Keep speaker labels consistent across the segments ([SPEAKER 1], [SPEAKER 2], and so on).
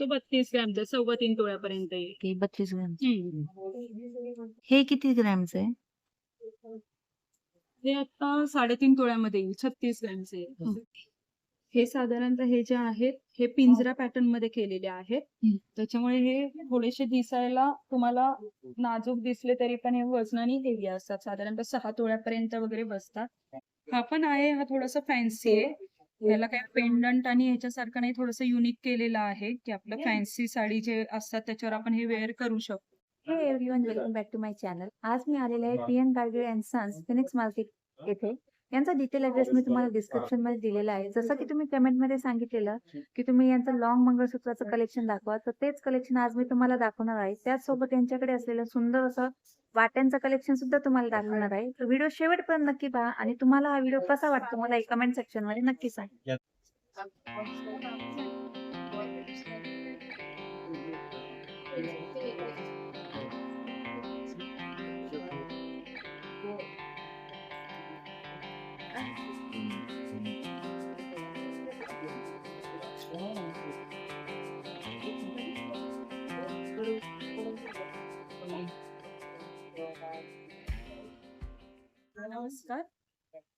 [SPEAKER 1] तो बत्तीस ग्रॅमचा सव्वा तीन तोळ्यापर्यंत येईल
[SPEAKER 2] ओके बत्तीस ग्रॅम.
[SPEAKER 1] हम्म.
[SPEAKER 2] हे किती ग्रॅमचं आहे?
[SPEAKER 1] हे आता साडेतीन तोळ्यामध्ये येईल छत्तीस ग्रॅमचे येईल. हे साधारणतः हे जे आहेत हे पिंजरा पॅटर्नमध्ये केलेले आहेत.
[SPEAKER 2] हम्म.
[SPEAKER 1] त्याच्यामुळे हे थोडेसे दिसायला तुम्हाला नाजूक दिसले तरी पण हे वजनाने हेवी असतात. साधारणतः सहा तोळ्यापर्यंत वगैरे बसतात. हा पण आहे हा थोडासा फॅन्सी आहे. याला काय पेंडंट आणि ह्याच्यासारखं नाही थोडस युनिक केलेलं आहे की आपलं फॅन्सी साडी जे असतात त्याच्यावर आपण हे वेअर करू शकतो.
[SPEAKER 2] हे everyone welcome back to my channel आज मी आलेले आहे T N Gadge and sons Phoenix market येथे. यांचा डिटेल ऍड्रेस मी तुम्हाला डिस्क्रिप्शनमध्ये दिलेला आहे. जसं की तुम्ही कमेंटमध्ये सांगितलेलं की तुम्ही यांचं लॉंग मंगळसूत्राचं कलेक्शन दाखवा तर तेच कलेक्शन आज मी तुम्हाला दाखवणार आहे. त्याचसोबत यांच्याकडे असलेलं सुंदर असं वाट्यांचं कलेक्शन सुद्धा तुम्हाला दाखवणार आहे. तर व्हिडिओ शेवटपर्यंत नक्की पहा आणि तुम्हाला हा व्हिडिओ कसा वाटतो मला कमेंट सेक्शनमध्ये नक्की सांगा.
[SPEAKER 1] नमस्कार.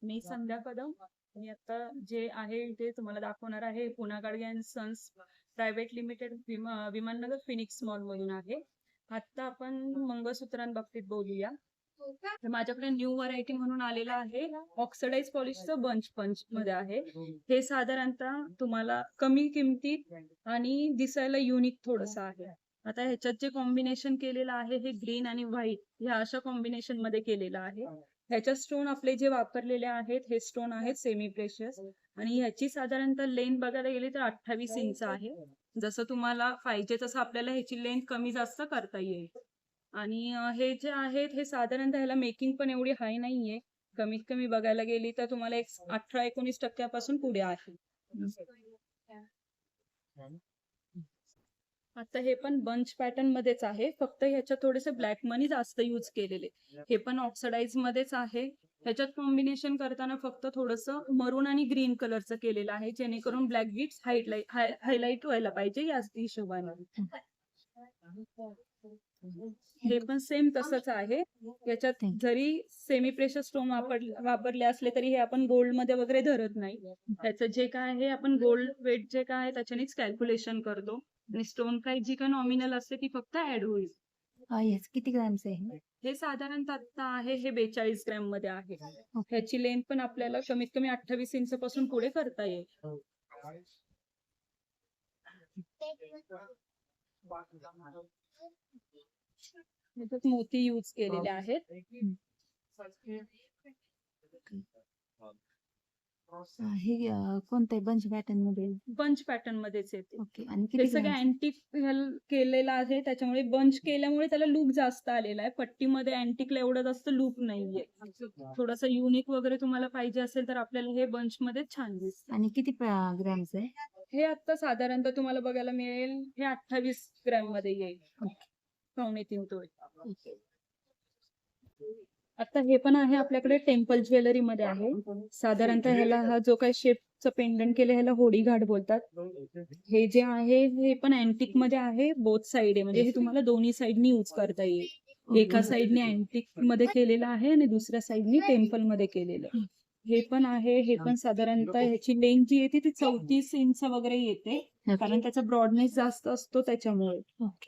[SPEAKER 1] मी संध्या कदम. मी आता जे आहे ते तुम्हाला दाखवणार आहे. Poona Gadge and sons private limited Vimannagar Phoenix mall मधून आहे. आता आपण मंगळसूत्रांबाबतीत बोलूया. तर माझ्याकडे न्यू व्हरायटी म्हणून आलेला आहे. ऑक्सिडाइज पॉलिशचं बंच पंच मध्ये आहे. हे साधारणतः तुम्हाला कमी किमतीत आणि दिसायला युनिक थोडस आहे. आता ह्याच्यात जे कॉम्बिनेशन केलेलं आहे हे ग्रीन आणि व्हाईट ह्या अशा कॉम्बिनेशनमध्ये केलेलं आहे. ह्याच्यात स्टोन आपले जे वापरलेले आहेत हे स्टोन आहेत सेमी प्रेशियस आणि ह्याची साधारणतः लेंथ बघायला गेली तर अठ्ठावीस इंच आहे. जसं तुम्हाला पाहिजे तसं आपल्याला ह्याची लेंथ कमी जास्त करता येईल. आणि हे जे आहेत हे साधारणतः ह्याला मेकिंग पण एवढी हाय नाहीये. कमीत कमी बघायला गेली तर तुम्हाला एक अठरा एकोणीस टक्क्यापासून पुढे आहे. आता हे पण बंच पॅटर्न मध्येच आहे. फक्त ह्याच्यात थोडेसे ब्लॅक मनी जास्त यूज केलेले. हे पण ऑक्सिडाइज मध्येच आहे. ह्याच्यात कॉम्बिनेशन करताना फक्त थोडस मरून आणि ग्रीन कलरचं केलेलं आहे. जेणेकरून ब्लॅक बीट्स हायलाइट हायलाइट व्हायला पाहिजे याच हिशोबाने. हे पण सेम तसंच आहे. याच्यात जरी सेमी प्रेशर स्टोन वापर वापरले असले तरी हे आपण गोल्डमध्ये वगैरे धरत नाही. त्याचं जे काय आहे आपण गोल्ड वेट जे काय आहे त्याच्यानेच कॅल्क्युलेशन करतो. आणि स्टोन प्राइस जी काय नॉमिनल असते ती फक्त ऍड होईल.
[SPEAKER 2] येस किती ग्रॅमचं आहे
[SPEAKER 1] हे? साधारणतः आता आहे हे बेचाळीस ग्रॅममध्ये आहे. ह्याची लेंथ पण आपल्याला कमीत कमी अठ्ठावीस इंच पासून पुढे करता येईल. ह्याच्यात मोती यूज केलेले आहेत.
[SPEAKER 2] हे अं, कोणतं बंच पॅटर्नमध्ये?
[SPEAKER 1] बंच पॅटर्न मध्येच येते.
[SPEAKER 2] ओके. आणि
[SPEAKER 1] हे
[SPEAKER 2] किती
[SPEAKER 1] सगळं
[SPEAKER 2] ग्रॅमचं?
[SPEAKER 1] अँटिक केलेलं आहे. त्याच्यामुळे बंच केल्यामुळे त्याला लुक जास्त आलेला आहे. पट्टीमध्ये अँटिकला एवढं जास्त लुक नाहीये. थोडस युनिक वगैरे तुम्हाला पाहिजे असेल तर आपल्याला हे बंच मध्ये छान दिसत.
[SPEAKER 2] आणि किती ग्रॅमचं आहे?
[SPEAKER 1] हे आता साधारणतः तुम्हाला बघायला मिळेल. हे अठ्ठावीस ग्रॅममध्ये येईल. पावणे तीन तोळे. आता हे पण आहे आपल्याकडे टेम्पल ज्वेलरी मध्ये आहे. साधारणतः ह्याला हा जो काही शेपचं पेंडंट केलं ह्याला होडी घाट बोलतात. हे जे आहे हे पण अँटिकमध्ये आहे बोथ साइड आहे. म्हणजे हे तुम्हाला दोन्ही साइडनी यूज करता येईल. एका साइडने अँटिकमध्ये केलेलं आहे आणि दुसऱ्या साइडनी टेम्पलमध्ये केलेलं आहे. हे पण आहे हे पण साधारणतः ह्याची लेंथ जी येते ती चौतीस इंच वगैरे येते. कारण त्याचा ब्रॉडनेस जास्त असतो त्याच्यामुळे.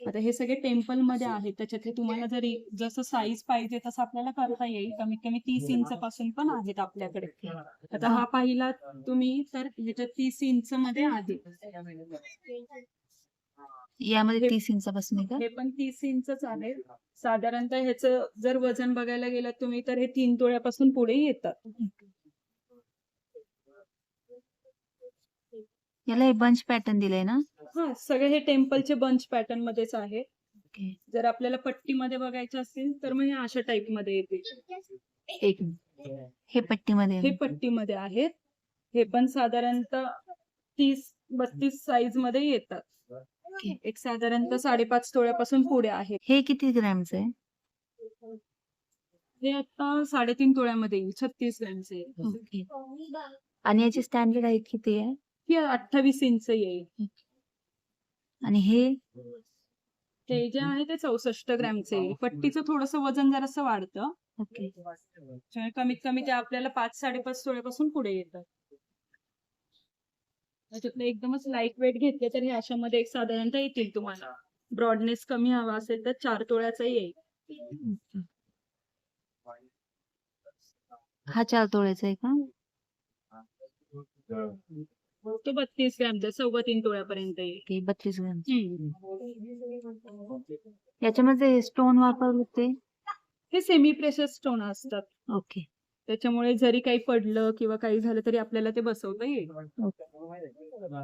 [SPEAKER 1] आता हे सगळे टेम्पलमध्ये आहेत. त्याच्यात हे तुम्हाला जरी जसं साईज पाहिजे तसं आपल्याला करता येईल. कमीत कमी तीस इंच पासून पण आहेत आपल्याकडे. आता हा पाहिला तुम्ही तर ह्याच्यात तीस इंच मध्ये आहे.
[SPEAKER 2] यामध्ये तीस इंचापासून
[SPEAKER 1] हे पण तीस इंचच आहे. साधारणतः ह्याचं जर वजन बघायला गेलं तुम्ही तर हे तीन तोळ्यापासून पुढे येतात.
[SPEAKER 2] याला हे बंच पॅटर्न दिलंय ना?
[SPEAKER 1] हा सगळे हे टेम्पलचे बंच पॅटर्न मध्येच आहे.
[SPEAKER 2] ओके
[SPEAKER 1] जर आपल्याला पट्टीमध्ये बघायचे असतील तर मग हे अशा टाईपमध्ये येते.
[SPEAKER 2] एक मिनिट. हे पट्टीमध्ये
[SPEAKER 1] हे पट्टीमध्ये आहेत. हे पण साधारणतः तीस बत्तीस साईजमध्ये येतात.
[SPEAKER 2] ओके.
[SPEAKER 1] एक साधारणतः साडेपाच तोळ्यापासून पुढे आहे.
[SPEAKER 2] हे किती ग्रॅमचं आहे?
[SPEAKER 1] हे आता साडेतीन तोळ्यामध्ये येईल छत्तीस ग्रॅमचे
[SPEAKER 2] ओके आणि याची स्टँडर्ड हाईट किती आहे?
[SPEAKER 1] ही अठ्ठावीस इंच येईल.
[SPEAKER 2] आणि हे?
[SPEAKER 1] ते जे आहे ते चौसष्ट ग्रॅमचे आहे. पट्टीचं थोडस वजन जरासं वाढतं.
[SPEAKER 2] ओके.
[SPEAKER 1] त्यामुळे कमीत कमी ते आपल्याला पाच साडेपाच तोळ्यापासून पुढे येतात त्याच्यातलं एकदमच लाइट वेट घेतले तर हे अशामध्ये एक साधारणतः येतील तुम्हाला. ब्रॉडनेस कमी हवा असेल तर चार तोळ्याचा येईल.
[SPEAKER 2] हा चार तोळ्याचा आहे का?
[SPEAKER 1] तो बत्तीस ग्रॅमचा सव्वा तीन तोळ्यापर्यंत येईल.
[SPEAKER 2] बत्तीस ग्रॅम. याच्यामध्ये स्टोन वापरले ते?
[SPEAKER 1] हे सेमी प्रेशर स्टोन असतात.
[SPEAKER 2] ओके.
[SPEAKER 1] त्याच्यामुळे जरी काही पडलं किंवा काही झालं तरी आपल्याला ते बसवता येईल.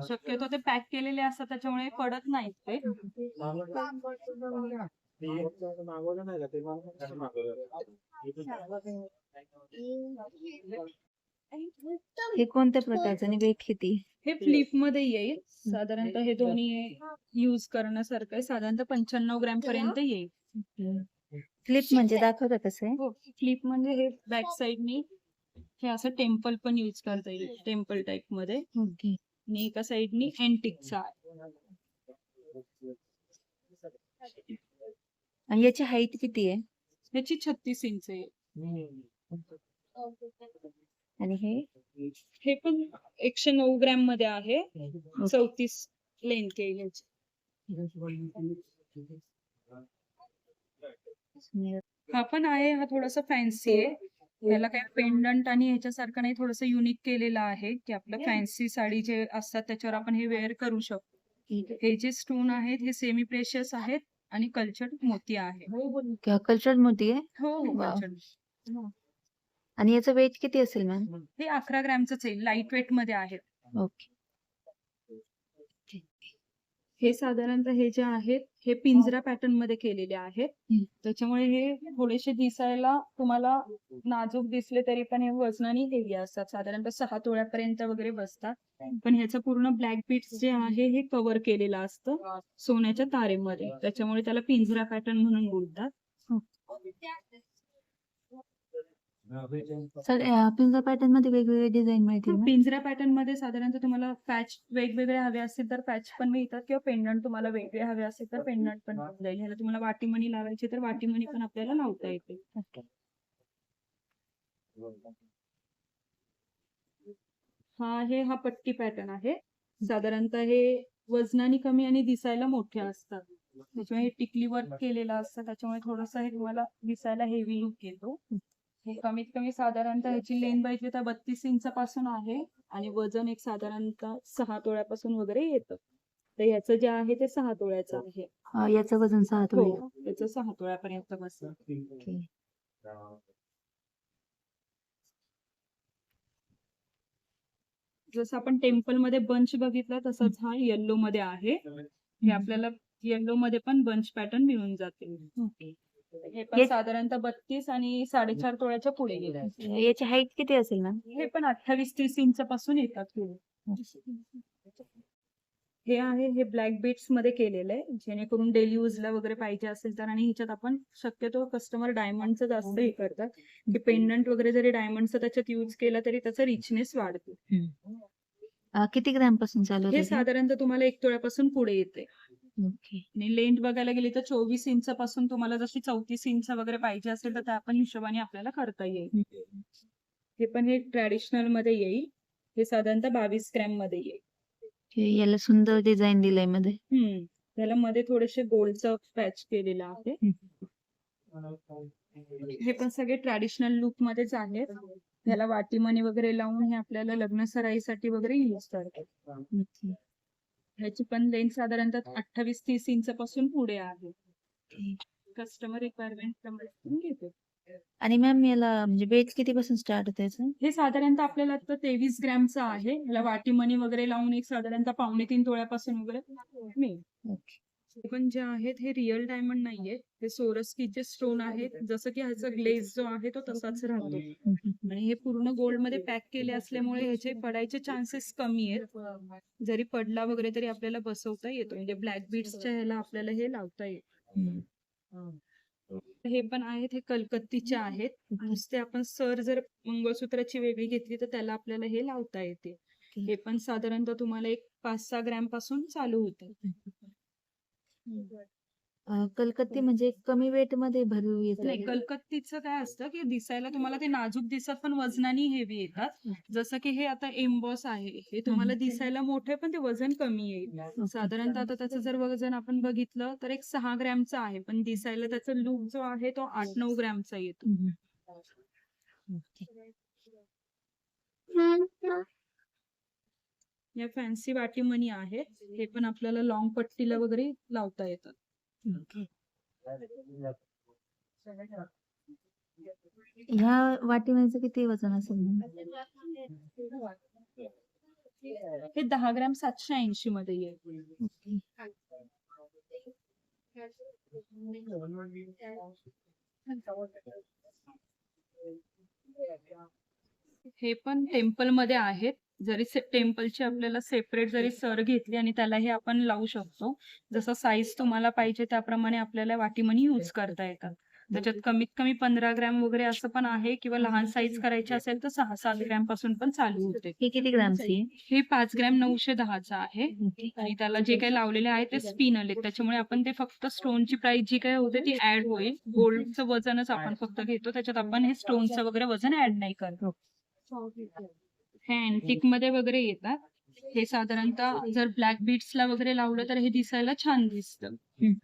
[SPEAKER 1] शक्यतो ते पॅक केलेले असतात त्याच्यामुळे पडत नाहीत ते?
[SPEAKER 2] हे कोणत्या प्रकारचं? आणि वेट किती?
[SPEAKER 1] हे फ्लिपमध्ये येईल. साधारणतः हे दोन्ही युज करण्यासारखं आहे. साधारणतः पंच्याण्णव ग्रॅम पर्यंत येईल.
[SPEAKER 2] क्लिप म्हणजे दाखवता कसं आहे
[SPEAKER 1] हो. फ्लिप म्हणजे हे बॅक साइडनी हे असं टेम्पल पण युज करता येईल. टेम्पल टाईपमध्ये
[SPEAKER 2] ओके.
[SPEAKER 1] आणि एका साइडनी अँटिकचा
[SPEAKER 2] आणि याची हाईट किती आहे?
[SPEAKER 1] याची छत्तीस इंच आहे.
[SPEAKER 2] आणि हे?
[SPEAKER 1] हे पण एकशे नऊ ग्रॅममध्ये आहे. चौतीस आहे ह्याची. हा पण आहे हा थोडासा फॅन्सी आहे. याला काय पेंडंट आणि ह्याच्यासारखं नाही थोडस युनिक केलेलं आहे की आपलं फॅन्सी साडी जे असतात त्याच्यावर आपण हे वेअर करू शकतो. हे जे स्टोन आहेत हे सेमी प्रेशियस आहेत आणि कल्चर्ड मोती आहे.
[SPEAKER 2] कल्चरमध्ये आहे?
[SPEAKER 1] हो हो
[SPEAKER 2] Wow. आणि याचं वेट किती असेल मॅम
[SPEAKER 1] हे अकरा ग्रॅमच आहे लाइट वेटमध्ये आहेत
[SPEAKER 2] ओके.
[SPEAKER 1] हे साधारणतः हे जे आहेत हे पिंजरा पॅटर्नमध्ये केलेले आहेत. त्याच्यामुळे हे थोडेसे दिसायला तुम्हाला नाजूक दिसले तरी पण हे वजनाने हेवी असतात. साधारणतः सहा तोळ्यापर्यंत वगैरे बसतात. पण ह्याचं पूर्ण ब्लॅक बीट्स जे आहे हे कव्हर केलेलं असतं सोन्याच्या तारेमध्ये. त्याच्यामुळे त्याला पिंजरा पॅटर्न म्हणून बोलतात.
[SPEAKER 2] सर पिंजर पॅटर्नमध्ये वेगवेगळे डिझाईन मिळतील?
[SPEAKER 1] पिंजरा पॅटर्नमध्ये साधारणतः तुम्हाला पॅच वेगवेगळे हवे असतील तर पॅच पण मिळतात किंवा पेंडंट तुम्हाला वेगळे हवे असेल तर पेंडंट पण जाईल ह्याला तुम्हाला वाटीमणी लावायची तर वाटीमणी पण आपल्याला लावता येते. हा आहे हा पट्टी पॅटर्न आहे. साधारणतः हे वजनाने कमी आणि दिसायला मोठे असतात. त्याच्यामुळे हे टिकली वर्क केलेलं असतं. त्याच्यामुळे थोडस हे तुम्हाला दिसायला हेवी लुक येतो. हे कमीत कमी साधारणतः ह्याची लेन बघितली तर बत्तीस इंचापासून आहे आणि वजन एक साधारणतः सहा तोळ्यापासून वगैरे येतं. तर ह्याचं जे आहे ते सहा तोळ्याचं आहे.
[SPEAKER 2] याचं वजन सहा तोळे.
[SPEAKER 1] हो त्याचं सहा तोळ्यापर्यंत बसतं. जसं आपण टेम्पलमध्ये बंच बघितला तसंच हा येल्लो मध्ये आहे. हे आपल्याला येल्लो मध्ये पण बंच पॅटर्न मिळून जाते. हे पण
[SPEAKER 2] हे-
[SPEAKER 1] साधारणतः बत्तीस आणि साडेचार तोळ्याच्या पुढे गेले
[SPEAKER 2] याची हाईट किती असेल मॅम
[SPEAKER 1] हे पण अठ्ठावीस तीस इंच पासून येतात पुढे. हे आहे हे ब्लॅक बीट्समध्ये केलेलं आहे. जेणेकरून डेली यूजला वगैरे पाहिजे असेल तर आणि ह्याच्यात आपण शक्यतो कस्टमर डायमंडचं जास्त हे करतात. डिपेंडंट वगैरे जरी डायमंडचं त्याच्यात यूज केला तरी त्याचा रिचनेस वाढतो.
[SPEAKER 2] अं, किती ग्रॅमपासून चालू
[SPEAKER 1] हे
[SPEAKER 2] होतं?
[SPEAKER 1] साधारणतः तुम्हाला एक तोळ्यापासून पुढे येते. आणि लेंथ बघायला गेली तर चोवीस इंच पासून तुम्हाला जशी चौतीस इंच वगैरे पाहिजे असेल तर त्या पण हिशोबाने आपल्याला करता येईल. हे पण हे ट्रॅडिशनलमध्ये येईल. हे साधारणतः बावीस ग्रॅममध्ये येईल.
[SPEAKER 2] याला सुंदर डिझाईन दिलंयमध्ये.
[SPEAKER 1] हम्म. त्याला मध्ये थोडेसे गोल्डचं पॅच केलेलं आहे. हे पण सगळे ट्रॅडिशनल लुक मध्येच आहेत. त्याला वाटीमणी वगैरे लावून हे आपल्याला लग्न सराईसाठी वगैरे युज करतात. ह्याची पण लेंथ साधारणतः अठ्ठावीस तीस इंच पासून पुढे आहे. कस्टमर रिक्वायरमेंट प्रमाणे घेतो.
[SPEAKER 2] आणि मॅम याला म्हणजे वेट किती पासून स्टार्ट होतं याचं?
[SPEAKER 1] हे साधारणतः आपल्याला आता तेवीस ग्रॅमचं आहे. ह्याला वाटीमणी वगैरे लावून एक साधारणतः पावणे तीन तोळ्यापासून वगैरे मिळेल.
[SPEAKER 2] ओके.
[SPEAKER 1] पण जे आहेत हे रिअल डायमंड नाहीये. हे सोरस्कीचे स्टोन आहेत. जसं की ह्याचा ग्लेज जो आहे तो तसाच राहतो. आणि हे पूर्ण गोल्डमध्ये पॅक केले असल्यामुळे ह्याचे पडायचे चान्सेस कमी आहेत. जरी पडला वगैरे तरी आपल्याला बसवता येतो म्हणजे ब्लॅक बीड्सच्या ह्याला आपल्याला हे लावता येईल
[SPEAKER 2] हम्म.
[SPEAKER 1] हे पण आहेत. हे कलकत्तीचे आहेत. नुसते आपण सर जर मंगळसूत्राची वेगळी घेतली तर त्याला आपल्याला हे लावता येते. हे पण साधारणतः तुम्हाला एक पाच सहा ग्रॅमपासून चालू होते.
[SPEAKER 2] अं, कलकत्ती म्हणजे कमी वेटमध्ये येत
[SPEAKER 1] नाही कलकत्तीचं काय असतं की दिसायला तुम्हाला ते नाजूक दिसत पण वजनाने हेवी येतात. जसं की हे आता एम्बॉस आहे हे तुम्हाला
[SPEAKER 2] हम्म.
[SPEAKER 1] दिसायला मोठे पण ते वजन कमी येईल. साधारणतः आता त्याचं जर वजन आपण बघितलं तर एक सहा ग्रॅमचं आहे पण दिसायला त्याचा लूक जो आहे तो आठ नऊ ग्रॅमचा येतो. या फॅन्सी वाटीमणी आहेत हे पण आपल्याला लॉंग पट्टीला वगैरे लावता येतात.
[SPEAKER 2] ह्या वाटीमध्ये किती वजन असेल?
[SPEAKER 1] हे दहा ग्रॅम सातशे ऐंशी मध्ये येईल. हे पण टेम्पलमध्ये आहेत जरी टेम्पलची आपल्याला सेपरेट जरी सर घेतली आणि त्याला हे आपण लावू शकतो जसं साईज तुम्हाला पाहिजे त्याप्रमाणे आपल्याला वाटीमणी यूज करता येतात. त्याच्यात कमीत कमी पंधरा ग्रॅम वगैरे असं पण आहे किंवा लहान साईज करायची असेल तर सहा सात ग्रॅमपासून पण चालू होते.
[SPEAKER 2] हे किती ग्रामची?
[SPEAKER 1] हे पाच ग्रॅम नऊशे दहाचा आहे. आणि त्याला जे काही लावलेले आहे ते स्पिन आले त्याच्यामुळे आपण ते फक्त स्टोनची प्राइस जी काही होते ती ऍड होईल. गोल्डचं वजनच आपण फक्त घेतो. त्याच्यात आपण हे स्टोनचं वगैरे वजन ऍड नाही करतो. हे अँटिकमध्ये वगैरे येतात. हे साधारणतः जर ब्लॅक बीट्सला वगैरे लावलं तर हे दिसायला छान दिसतं.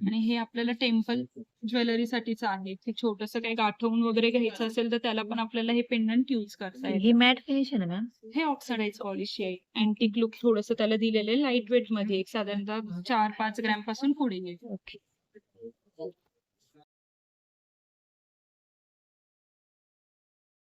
[SPEAKER 1] आणि हे आपल्याला टेम्पल ज्वेलरीसाठीच आहे. ते छोटस काही गाठवून वगैरे घ्यायचं असेल तर त्याला पण आपल्याला हे पेंडंट युज करता येईल
[SPEAKER 2] हे मॅट फिनिश आहे ना
[SPEAKER 1] हे ऑक्सिडाइज पॉलिश आहे. अँटिक लुक थोडस त्याला दिलेलं आहे. लाइट वेटमध्ये एक साधारणतः चार पाच ग्रॅमपासून पुढे येईल.
[SPEAKER 2] ओके.